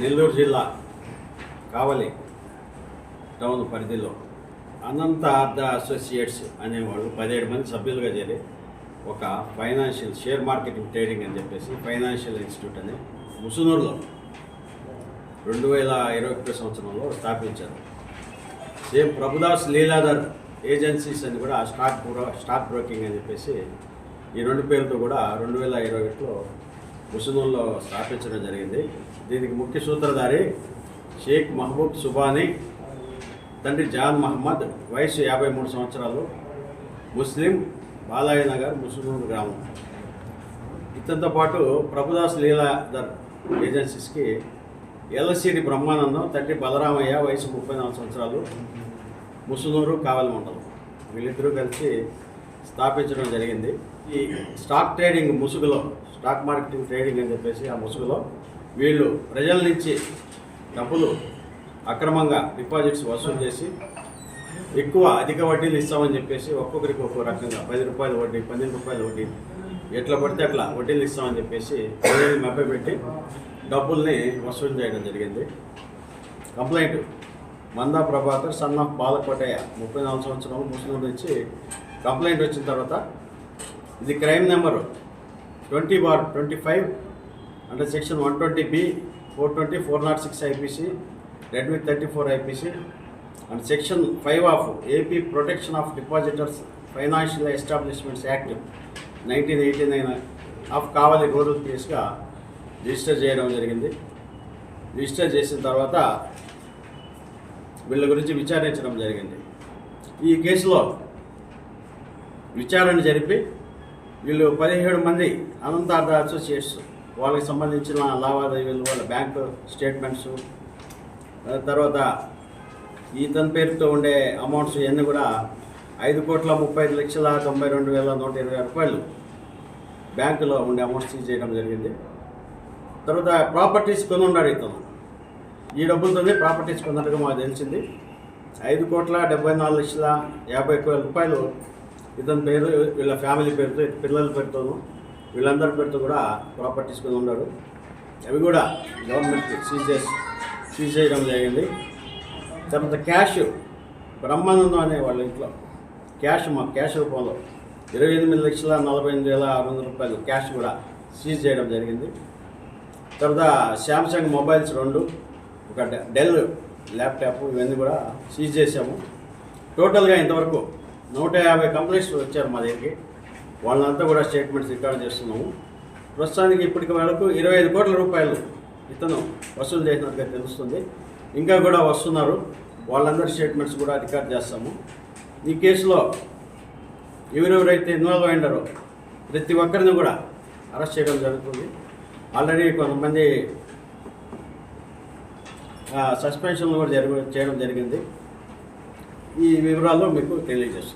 నెల్లూరు జిల్లా కావలి టౌన్ పరిధిలో అనంత అర్ధ అసోసియేట్స్ అనేవాళ్ళు పదిహేడు మంది సభ్యులుగా చేరి ఒక ఫైనాన్షియల్ షేర్ మార్కెటింగ్ ట్రేడింగ్ అని చెప్పేసి ఫైనాన్షియల్ ఇన్స్టిట్యూట్ అని ముసునూరులో రెండు వేల ఇరవై ఒకటి సంవత్సరంలో స్థాపించారు. సేమ్ ప్రభుదాస్ లీలాధర్ ఏజెన్సీస్ అని కూడా స్టాక్ బ్రో స్టాక్ బ్రోకింగ్ అని చెప్పేసి ఈ రెండు పేర్లతో కూడా రెండు వేల ఇరవై ఒకటిలో ముసునూరులో స్థాపించడం జరిగింది. దీనికి ముఖ్య సూత్రధారి షేక్ మహబూబ్ సుబానీ తండ్రి జాన్ మహమ్మద్ వయసు యాభై మూడు సంవత్సరాలు ముస్లిం బాలాయ నగర్ ముసునూరు గ్రామం. ఇతనితో పాటు ప్రభుదాస్ లీలాధర్ ఏజెన్సీస్కి ఎల్ఎస్సిడి బ్రహ్మానందం తండ్రి బలరామయ్య వయసు ముప్పై నాలుగు సంవత్సరాలు ముసునూరు కావలి మండలం. వీళ్ళిద్దరూ కలిసి స్థాపించడం జరిగింది. ఈ స్టాక్ ట్రేడింగ్ ముసుగులో స్టాక్ మార్కెటింగ్ ట్రేడింగ్ అని చెప్పేసి ఆ ముసుగులో వీళ్ళు ప్రజల నుంచి డబ్బులు అక్రమంగా డిపాజిట్స్ వసూలు చేసి ఎక్కువ అధిక వడ్డీలు ఇస్తామని చెప్పేసి ఒక్కొక్కరికి ఒక్కో రకంగా పది రూపాయల వడ్డీ పన్నెండు రూపాయల వడ్డీ ఎట్లా పడితే అట్లా వడ్డీలు ఇస్తామని చెప్పేసి ప్రజల్ని మభ్యపెట్టి డబ్బుల్ని వసూలు చేయడం జరిగింది. Complaint Manda Prabhakar son of Balakotaiah ముప్పై నాలుగు సంవత్సరాలు ముస్లిం నుంచి కంప్లైంట్ వచ్చిన తర్వాత ఇది crime number twenty bar twenty five అంటే section one twenty B four twenty four not six IPC read with thirty four IPC and section five of AP protection of depositors financial establishments act nineteen eighty nine of Kavali rural కేసుగా register చేయడం జరిగింది. Register చేసిన తర్వాత వీళ్ళ గురించి విచారించడం జరిగింది. ఈ కేసులో విచారణ జరిపి వీళ్ళు పదిహేడు మంది అనంతార్థ అసోసియేట్స్ వాళ్ళకి సంబంధించిన లావాదేవీలు వాళ్ళ బ్యాంక్ స్టేట్మెంట్స్ తర్వాత ఇతని పేరుతో ఉండే అమౌంట్స్ ఇవన్నీ కూడా ఐదు కోట్ల ముప్పై ఐదు లక్షల తొంభై రెండు వేల నూట ఇరవై రూపాయలు బ్యాంకులో ఉండే అమౌంట్స్ సీజ్ చేయడం జరిగింది. తర్వాత ప్రాపర్టీస్ కొని ఉన్నాడు ఇతను. ఈ డబ్బులతోనే ప్రాపర్టీస్ కొన్నట్టుగా మాకు తెలిసింది. ఐదు కోట్ల డెబ్బై నాలుగు లక్షల యాభై ఒక్క వేల రూపాయలు ఇతని పేరు వీళ్ళ ఫ్యామిలీ పేరుతో పిల్లల పేరుతోనూ వీళ్ళందరి పేరుతో కూడా ప్రాపర్టీస్ కొని ఉన్నారు. అవి కూడా గవర్నమెంట్ సీజ్ చేసి సీజ్ చేయడం జరిగింది. తర్వాత క్యాష్ బ్రహ్మానందం అనే వాళ్ళ ఇంట్లో క్యాష్ మా క్యాష్ రూపంలో ఇరవై ఎనిమిది లక్షల నలభై ఎనిమిది వేల ఆరు వందల రూపాయలు క్యాష్ కూడా సీజ్ చేయడం జరిగింది. తర్వాత శాంసంగ్ మొబైల్స్ రెండు ఒక డె- డెల్ ల్యాప్టాప్ ఇవన్నీ కూడా సీజ్ చేసాము టోటల్గా ఇంతవరకు నూట యాభై కంప్లైంట్స్ వచ్చారు మా దగ్గరికి. వాళ్ళంతా కూడా స్టేట్మెంట్స్ రికార్డ్ చేస్తున్నాము. ప్రస్తుతానికి ఇప్పటికి వరకు ఇరవై ఐదు కోట్ల రూపాయలు ఇతను వసూలు చేసినట్టుగా తెలుస్తుంది. ఇంకా కూడా వస్తున్నారు. వాళ్ళందరి స్టేట్మెంట్స్ కూడా రికార్డ్ చేస్తాము. ఈ కేసులో ఎవరెవరైతే ఇన్వాల్వ్ అయినారో ప్రతి ఒక్కరిని కూడా అరెస్ట్ చేయడం జరుగుతుంది. ఆల్రెడీ కొంతమంది సస్పెన్షన్లు కూడా జరుగు చేయడం జరిగింది. ఈ వివరాలు మీకు తెలియజేస్తాను